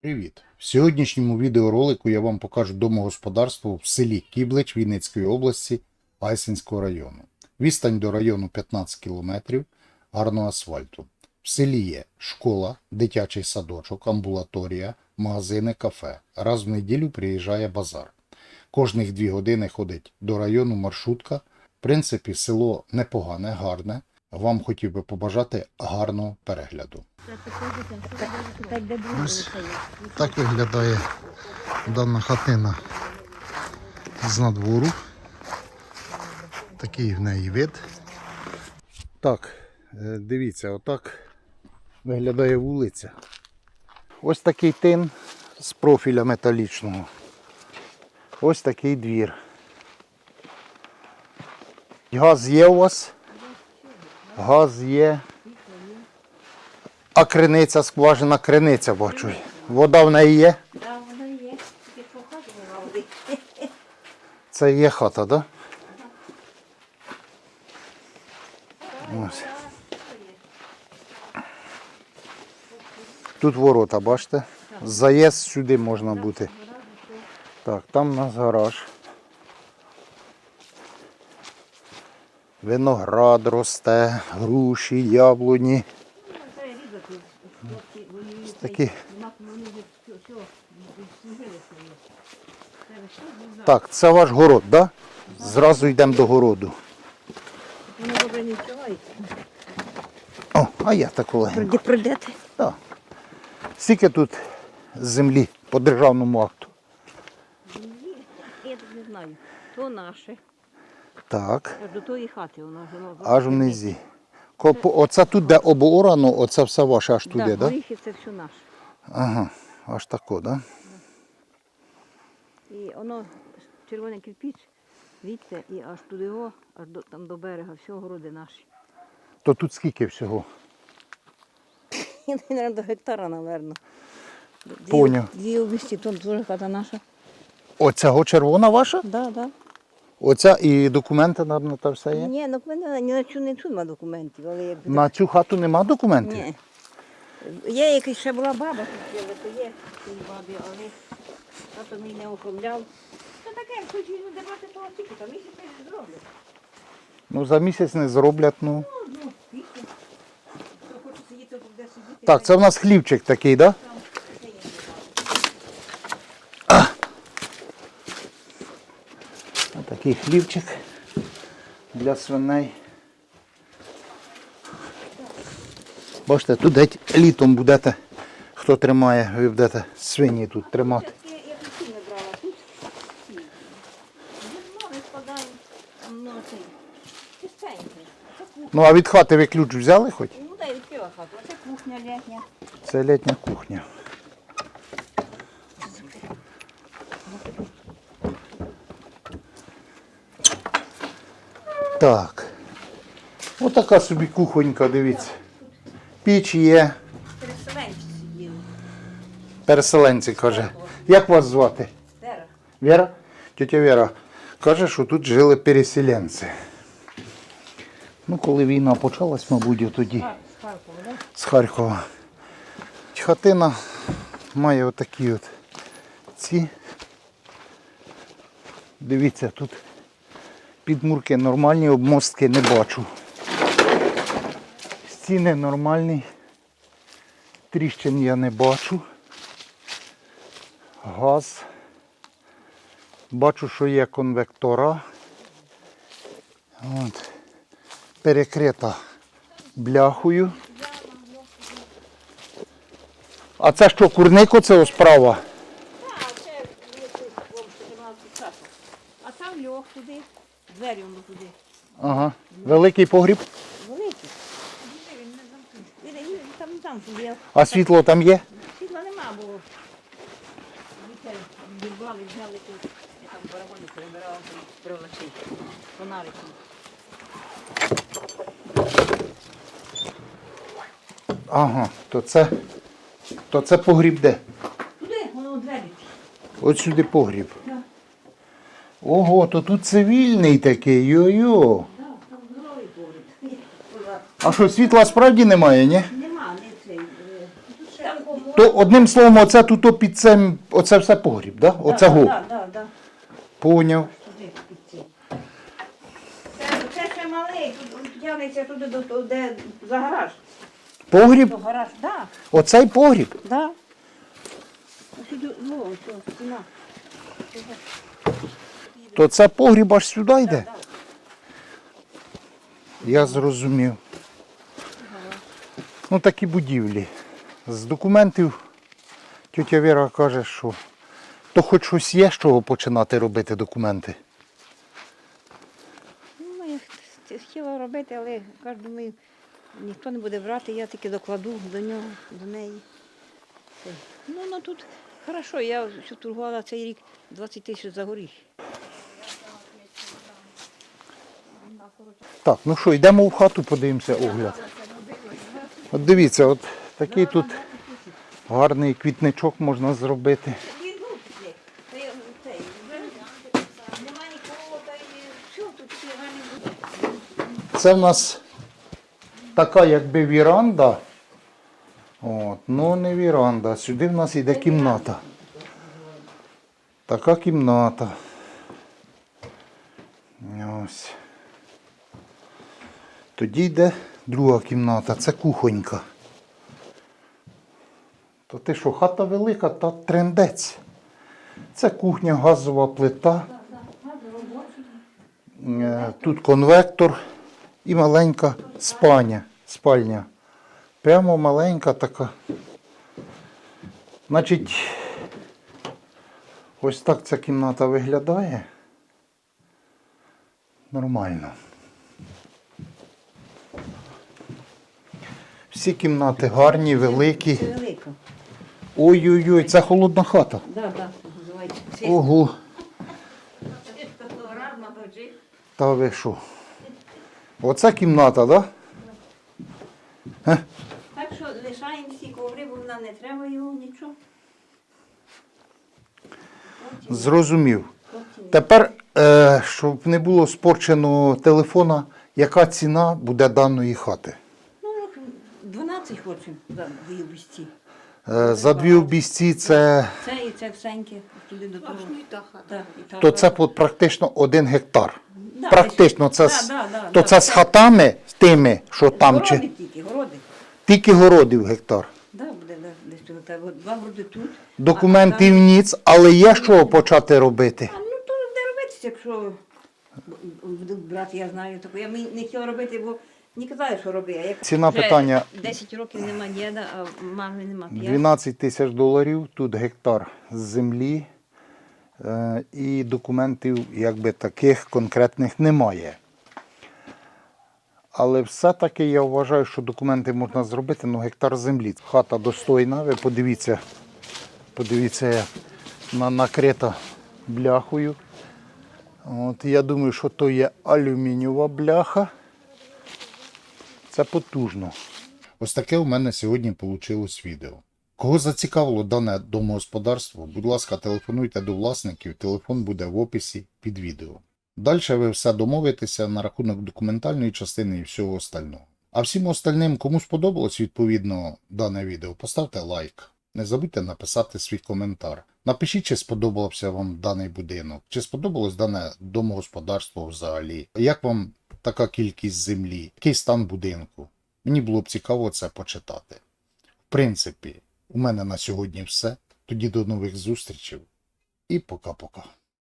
Привіт! В сьогоднішньому відеоролику я вам покажу домогосподарство в селі Кіблич Вінницької області Айсенського району. Відстань до району 15 км, гарного асфальту. В селі є школа, дитячий садочок, амбулаторія, магазини, кафе. Раз в неділю приїжджає базар. Кожних дві години ходить до району маршрутка. В принципі, село непогане, гарне. Вам хотів би побажати гарного перегляду. Ось Так виглядає дана хатина з надвору. Такий в неї вид. Так, е, дивіться, отак виглядає вулиця. Ось такий тин з профіля металічного. Ось такий двір. Газ є у вас? Газ є. А криниця, скважина криниця, бачу. Вода в неї є? Так, воно є. Тільки походимо води. Це є хата, так? Да? Ось. Тут ворота, бачите? Заїзд сюди можна бути. Так, там у нас гараж. Виноград росте, груші, яблуні. Такі. Так, це ваш город, так? Да? Зразу йдемо до городу. О, а я так олегенько. Пройде, пройдете? Так. Скільки тут землі по державному акту? Я так не знаю. То наше. Так, Аж до тої хати воно. аж внизі. Коп- Оце тут, де обоорано, оце все ваше аж туди, Так, так? Да? горіхи це все наше. Ага, аж тако, да? І воно червоний кирпіч, звідси і аж туди його, аж до, там до берега, все городи наші. То тут скільки всього? До гектара. Дві- Поняв. Дві обісті, тут теж хата наша. Оцього червона ваша? Да, да. Оця і документи на, те все є? Ні, ну на чу не чума документів, але якби. На цю хату нема документів? Ні. Є якась ще була баба тут жила, то є цій бабі, але тато мій не оформляв. Та таке, хоч люди брати того тільки, то місяць не зроблять. Ну за місяць не зроблять, ну. Ну, ну. Хто хоче сидіти, то буде сидіти. Так, це в нас хлівчик такий, так? Да? Такий хлівчик для свиней. Бачите, тут геть літом будете, хто тримає, ви будете свині тут тримати. Ну. Ну а від хати ви ключ взяли хоч? Ну дай відкрила хату, це кухня літня. Це літня кухня. Так. Отака собі кухонька, дивіться. Піч є. Переселенці сиділи. Переселенці каже. Як вас звати? Тера. Віра? Тетя Віра каже, що тут жили переселенці. Ну, коли війна почалась, мабуть, тоді. З Харкова, да? з Харкова. Хатина має отакі от ці. Дивіться, тут підмурки нормальні, обмостки не бачу. Стіни нормальні. Тріщин я не бачу. Газ. Бачу, що є конвектора. От. Перекрита бляхою. А це що, курник оце справа? Так, це вам 14 часу. А там льох туди, двері воно туди. Ага. Великий погріб. Великий. Він не замкнутий. Він- Там там туди. А світло там є? Світла нема, бо вітер відбрали, взяли тут. Я там барабани перебирала привлачі. Фонарики. Ага, то це, то це погріб де? Туди, воно у двері. От сюди погріб. Ого, то тут цивільний такий, йо-йо. А що, світла справді немає, ні? Нема, не цей. е, То одним словом, оце тут під цим, оце все погріб, да? Оце го. Так, так, так. Поняв. Це, ще малий, тут тягнеться туди, до, до- де за гараж. Погріб? До гараж, так, да, Оцей погріб. так. Да. Ось сюди, ну, ось ось, стіна. То це погріб аж сюди йде. Я зрозумів. Ну такі будівлі. З документів тетя Віра каже, що то хоч щось є, з чого починати робити документи. Ну, я хотіла робити, але кажу, думаю, ніхто не буде брати, я тільки докладу до нього, до неї. Ну, ну тут хорошо, я що торгувала цей рік 20 тисяч за горіх. Так, ну що, йдемо в хату, подивимося огляд. От дивіться, от такий тут гарний квітничок можна зробити. Це в нас така якби віранда. От, ну не віранда. Сюди в нас йде кімната. Така кімната. Ось. Тоді йде друга кімната, це кухонька. То ти що, хата велика, та трендець. Це кухня, газова плита. Е, Тут конвектор і маленька спальня. спальня. Прямо маленька така. Значить, ось так ця кімната виглядає. Нормально. Всі кімнати гарні, великі. Це. Ой-ой-ой, це холодна хата. Так, так, називається. Ого, Гарно, бачиш. та ви що? Оце кімната, так? Да? Так що лишаємо всі коври, бо нам не треба його нічого. Зрозумів. Тепер, е, щоб не було спорченого телефона, яка ціна буде даної хати? Ну, 12 за дві обісті. Е, за дві обійсті це, Це і це всеньке, туди до того. Так, і та то це от практично один гектар. Да, Практично, це, да, з- да, да, то да. це з хатами, з тими, що там, Городи чи тільки, городи. тільки городів гектар. Да, буде да, десь тут. Та от Два городи тут. Документів А, ніц, але є що почати робити. а ну то де робитися, якщо будуть брати, я знаю таку. Я мені не хотіла робити, бо не казали, що роби. А як Ціна вже питання 10 років нема діда, а мами нема п'ять. 12 тисяч доларів, тут гектар з землі, е, і документів якби таких конкретних немає. Але все-таки я вважаю, що документи можна зробити, ну гектар землі. Хата достойна, ви подивіться, подивіться, як вона накрита бляхою. От, я думаю, що то є алюмінієва бляха. Це потужно. Ось таке у мене сьогодні вийшло відео. Кого зацікавило дане домогосподарство, будь ласка, телефонуйте до власників, телефон буде в описі під відео. Далі ви все домовитеся на рахунок документальної частини і всього остального. А всім остальним, кому сподобалось відповідно дане відео, поставте лайк. Не забудьте написати свій коментар. Напишіть, чи сподобався вам даний будинок, чи сподобалось дане домогосподарство взагалі. Як вам така кількість землі, який стан будинку? Мені було б цікаво це почитати. В принципі, у мене на сьогодні все. Тоді до нових зустрічей і пока-пока.